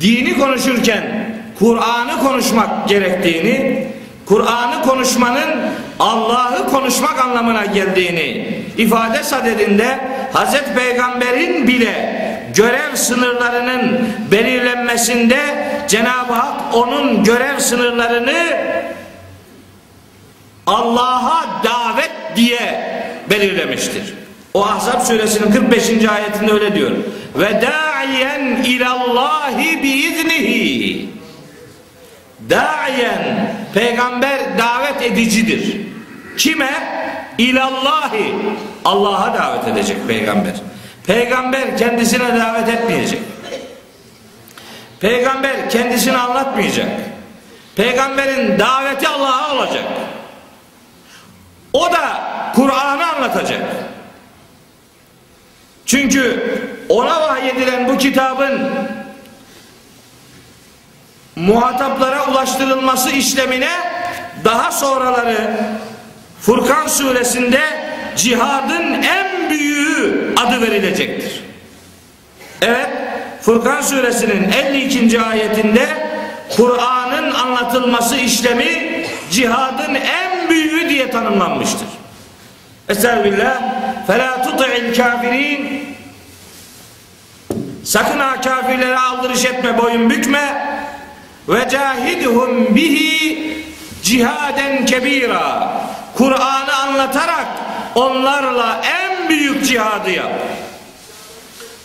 dini konuşurken Kur'an'ı konuşmak gerektiğini, Kur'an'ı konuşmanın Allah'ı konuşmak anlamına geldiğini ifade sadedinde Hazreti Peygamber'in bile görev sınırlarının belirlenmesinde Cenab-ı Hak onun görev sınırlarını Allah'a davet diye belirlemiştir. O Ahzab suresinin 45. ayetinde öyle diyor. Ve da'iyen ilallahi biiznihi. Da'iyen peygamber davet edicidir. Kime? İlallahi. Allah'a davet edecek peygamber. Peygamber kendisine davet etmeyecek. Peygamber kendisini anlatmayacak. Peygamberin daveti Allah'a olacak. O da Kur'an'ı anlatacak. Çünkü ona vahyedilen bu kitabın muhataplara ulaştırılması işlemine daha sonraları Furkan suresinde cihadın en büyüğü adı verilecektir. Evet, Furkan suresinin 52. ayetinde Kur'an'ın anlatılması işlemi cihadın en büyüğü diye tanımlanmıştır. Estağfirullah. Fela tuti'il kafirin. Sakın ha kafirlere aldırış etme, boyun bükme. Ve cahidhum bihi cihaden kebira. Kur'an'ı anlatarak onlarla en büyük cihadı yap.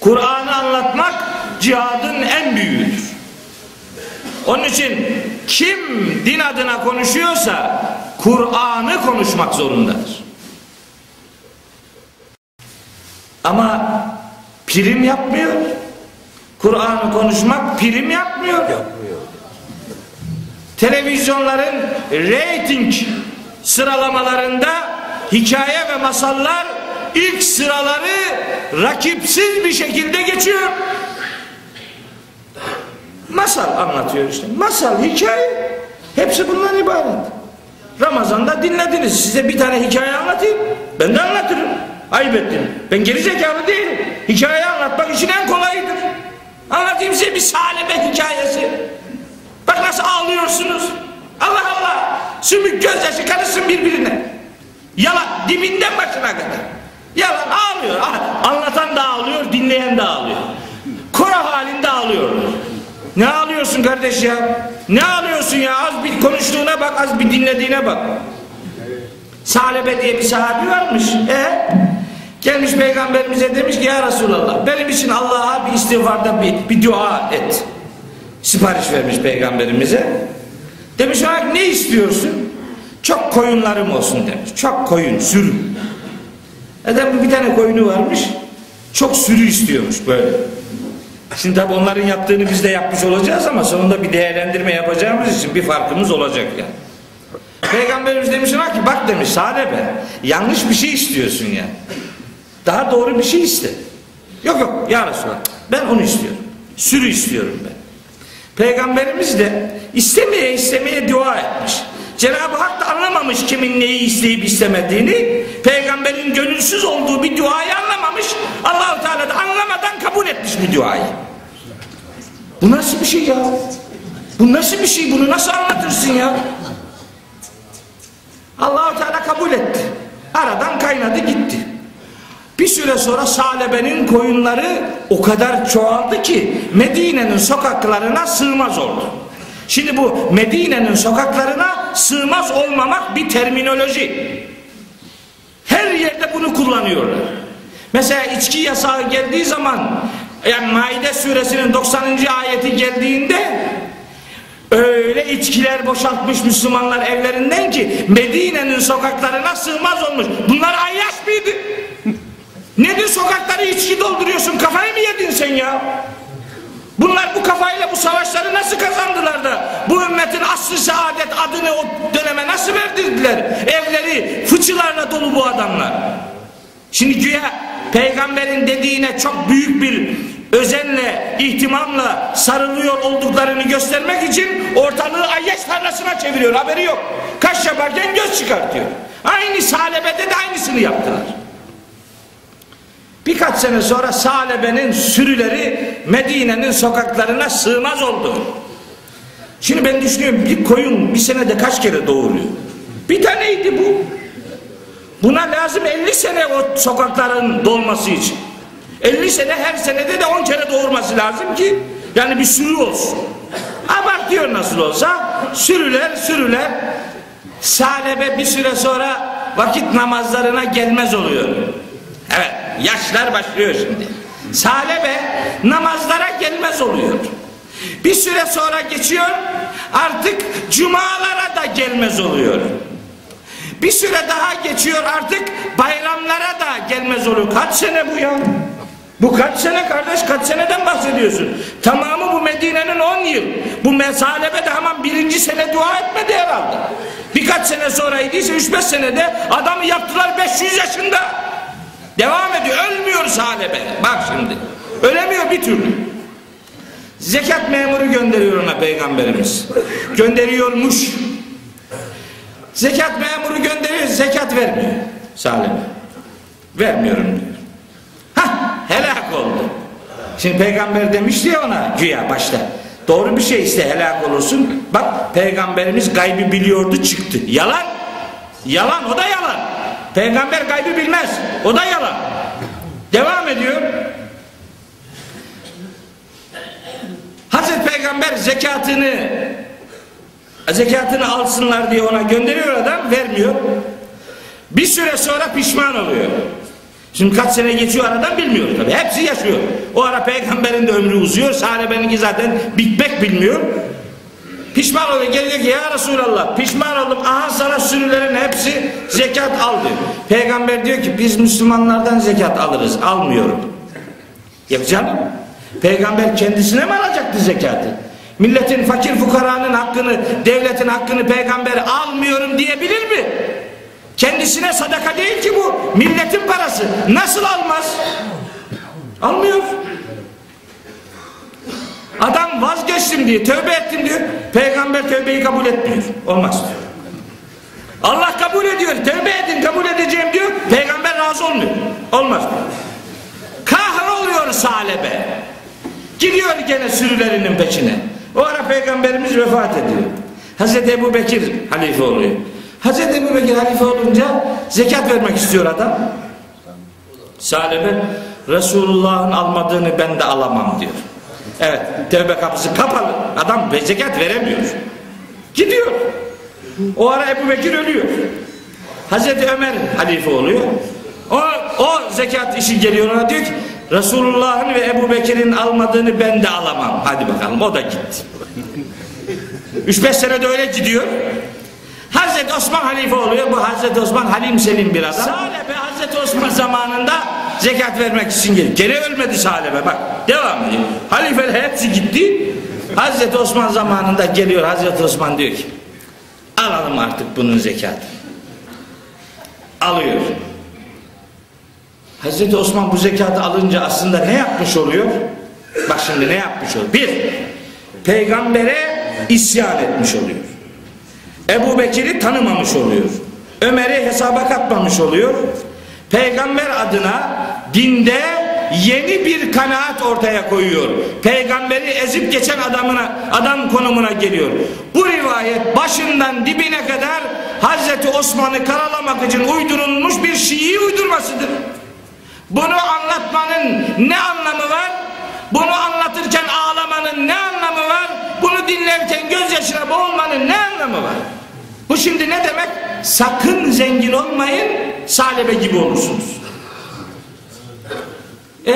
Kur'an'ı anlatmak cihadın en büyüğüdür. Onun için kim din adına konuşuyorsa Kur'an'ı konuşmak zorundadır. Ama prim yapmıyor. Kur'an'ı konuşmak prim yapmıyor. Yapmıyor. Televizyonların reyting sıralamalarında hikaye ve masallar ilk sıraları rakipsiz bir şekilde geçiyor. Masal anlatıyor işte. Masal, hikaye. Hepsi bundan ibaret. Ramazan'da dinlediniz. Size bir tane hikaye anlatayım. Ben de anlatırım. Ayıp ettim. Ben geri zekalı değilim. Hikaye anlatmak için en kolayıdır. Anlatayım size bir salebe hikayesi. Bak nasıl ağlıyorsunuz. Allah Allah. Sümük gözyaşı karışsın birbirine. Yalan dibinden başına kadar. Yalan ağlıyor. Anlatan da ağlıyor, dinleyen de ağlıyor. Kora halinde ağlıyor. Ne ağlıyorsun kardeş ya? Ne ağlıyorsun ya? Az bir konuştuğuna bak, az bir dinlediğine bak. Salebe diye bir sahabi varmış. E gelmiş peygamberimize demiş ki ya Resulallah benim için Allah'a bir istiğfarda bir, bir dua et. Sipariş vermiş peygamberimize. Demiş ona ne istiyorsun? Çok koyunlarım olsun demiş. Çok koyun, sürü. Adam bir tane koyunu varmış. Çok sürü istiyormuş böyle. Şimdi tabi onların yaptığını biz de yapmış olacağız ama sonunda bir değerlendirme yapacağımız için bir farkımız olacak yani. Peygamberimiz demiş ona ki bak demiş sade be yanlış bir şey istiyorsun ya. Daha doğru bir şey iste. Yok yok ya Resulallah ben onu istiyorum. Sürü istiyorum ben. Peygamberimiz de istemeye istemeye dua etmiş. Cenab-ı Hak da anlamamış kimin neyi isteyip istemediğini. Peygamberin gönülsüz olduğu bir duayı anlamamış. Allahu Teala da anlamadan kabul etmiş bu duayı. Bu nasıl bir şey ya? Bu nasıl bir şey? Bunu nasıl anlatırsın ya? Allahu Teala kabul etti. Aradan kaynadı gitti. Bir süre sonra Salebe'nin koyunları o kadar çoğaldı ki Medine'nin sokaklarına sığmaz oldu. Şimdi bu Medine'nin sokaklarına sığmaz olmamak bir terminoloji. Her yerde bunu kullanıyorlar. Mesela içki yasağı geldiği zaman yani Maide suresinin 90. ayeti geldiğinde öyle içkiler boşaltmış Müslümanlar evlerinden ki Medine'nin sokaklarına sığmaz olmuş. Bunlar ayyaş mıydı? Nedir sokakları içki dolduruyorsun? Kafayı mı yedin sen ya? Bunlar bu kafayla bu savaşları nasıl kazandılar da bu ümmetin aslı saadet adını o döneme nasıl verdirdiler? Evleri fıçılarla dolu bu adamlar. Şimdi güya peygamberin dediğine çok büyük bir özenle, ihtimamla sarılıyor olduklarını göstermek için ortalığı ayyaş tarlasına çeviriyor. Haberi yok. Kaş yaparken göz çıkartıyor. Aynı salebede de aynısını yaptılar. Birkaç sene sonra Salebe'nin sürüleri Medine'nin sokaklarına sığmaz oldu. Şimdi ben düşünüyorum bir koyun bir senede kaç kere doğuruyor? Bir taneydi bu. Buna lazım 50 sene o sokakların dolması için. 50 sene her senede de 10 kere doğurması lazım ki yani bir sürü olsun. Abartıyor nasıl olsa sürüler sürüler salebe bir süre sonra vakit namazlarına gelmez oluyor. Evet yaşlar başlıyor şimdi. Salebe namazlara gelmez oluyor. Bir süre sonra geçiyor artık cumalara da gelmez oluyor. Bir süre daha geçiyor artık bayramlara da gelmez oluyor. Kaç sene bu ya? Bu kaç sene kardeş kaç seneden bahsediyorsun? Tamamı bu Medine'nin 10 yıl. Bu mesalebe de hemen birinci sene dua etmedi herhalde. Birkaç sene sonraydıysa 3-5 senede adamı yaptılar 500 yaşında. Devam ediyor. Ölmüyor salebe. Bak şimdi. Ölemiyor bir türlü. Zekat memuru gönderiyor ona peygamberimiz. Gönderiyormuş. Zekat memuru gönderiyor, zekat vermiyor. Salebe. Vermiyorum diyor. Hah, helak oldu. Şimdi peygamber demişti ya ona güya başta. Doğru bir şey iste helak olursun. Bak peygamberimiz gaybı biliyordu çıktı. Yalan. Yalan o da yalan. Peygamber gaybı bilmez. O da yalan. Devam ediyor. Hazreti Peygamber zekatını zekatını alsınlar diye ona gönderiyor adam vermiyor. Bir süre sonra pişman oluyor. Şimdi kaç sene geçiyor aradan bilmiyoruz tabi. Hepsi yaşıyor. O ara peygamberin de ömrü uzuyor. Sahabeninki zaten bitmek bilmiyor. Pişman oluyor. Geliyor ki ya Resulallah pişman oldum. Aha sana sürülerin hepsi zekat aldı. Peygamber diyor ki biz Müslümanlardan zekat alırız. Almıyorum. Ya canım. Peygamber kendisine mi alacaktı zekatı? Milletin fakir fukaranın hakkını, devletin hakkını peygamber almıyorum diyebilir mi? Kendisine sadaka değil ki bu. Milletin parası. Nasıl almaz? Almıyor. Adam vazgeçtim diye, tövbe ettim diyor. Peygamber tövbeyi kabul etmiyor. Olmaz diyor. Allah kabul ediyor. Tövbe edin kabul edeceğim diyor. Peygamber razı olmuyor. Olmaz. Kahroluyor salebe. Gidiyor gene sürülerinin peşine. O ara peygamberimiz vefat ediyor. Hazreti Ebu Bekir halife oluyor. Hazreti Ebu Bekir halife olunca zekat vermek istiyor adam. Salebe Resulullah'ın almadığını ben de alamam diyor. Evet tevbe kapısı kapalı. Adam zekat veremiyor. Gidiyor. O ara Ebu Bekir ölüyor. Hazreti Ömer halife oluyor. O, o zekat işi geliyor ona diyor ki Resulullah'ın ve Ebu Bekir'in almadığını ben de alamam. Hadi bakalım o da gitti. 3-5 sene de öyle gidiyor. Hazreti Osman halife oluyor. Bu Hazreti Osman halim selim bir adam. Salebe Hazreti Osman zamanında zekat vermek için geliyor. Gene ölmedi Salebe bak devam ediyor. Halifeler hepsi gitti. Hazreti Osman zamanında geliyor Hazreti Osman diyor ki alalım artık bunun zekatı. Alıyor. Hazreti Osman bu zekatı alınca aslında ne yapmış oluyor? Bak şimdi ne yapmış oluyor? Bir, peygambere isyan etmiş oluyor. Ebu Bekir'i tanımamış oluyor. Ömer'i hesaba katmamış oluyor. Peygamber adına dinde yeni bir kanaat ortaya koyuyor. Peygamberi ezip geçen adamına adam konumuna geliyor. Bu rivayet başından dibine kadar Hazreti Osman'ı karalamak için uydurulmuş bir Şii uydurmasıdır. Bunu anlatmanın ne anlamı var? Bunu anlatırken ağlamanın ne anlamı var? Bunu dinlerken gözyaşına boğulmanın ne anlamı var? Bu şimdi ne demek? Sakın zengin olmayın, salebe gibi olursunuz.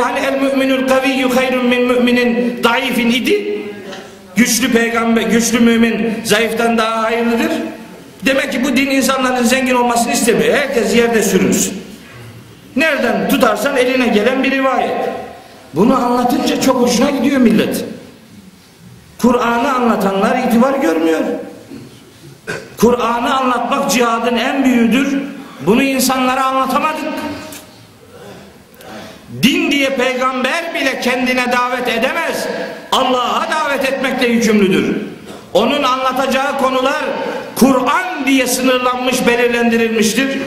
Hani el müminül kaviyyü hayrun min müminin daifin idi. Güçlü peygamber, güçlü mümin zayıftan daha hayırlıdır. Demek ki bu din insanların zengin olmasını istemiyor. Herkes yerde sürünsün. Nereden tutarsan eline gelen bir rivayet. Bunu anlatınca çok hoşuna gidiyor millet. Kur'an'ı anlatanlar itibar görmüyor. Kur'an'ı anlatmak cihadın en büyüğüdür. Bunu insanlara anlatamadık. Din diye peygamber bile kendine davet edemez. Allah'a davet etmekle yükümlüdür. Onun anlatacağı konular Kur'an diye sınırlanmış, belirlendirilmiştir.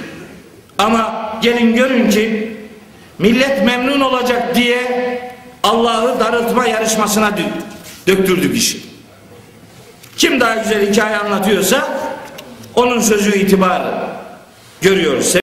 Ama gelin görün ki Millet memnun olacak diye Allah'ı darıltma yarışmasına dö- döktürdük işi. Kim daha güzel hikaye anlatıyorsa onun sözü itibarı görüyoruz.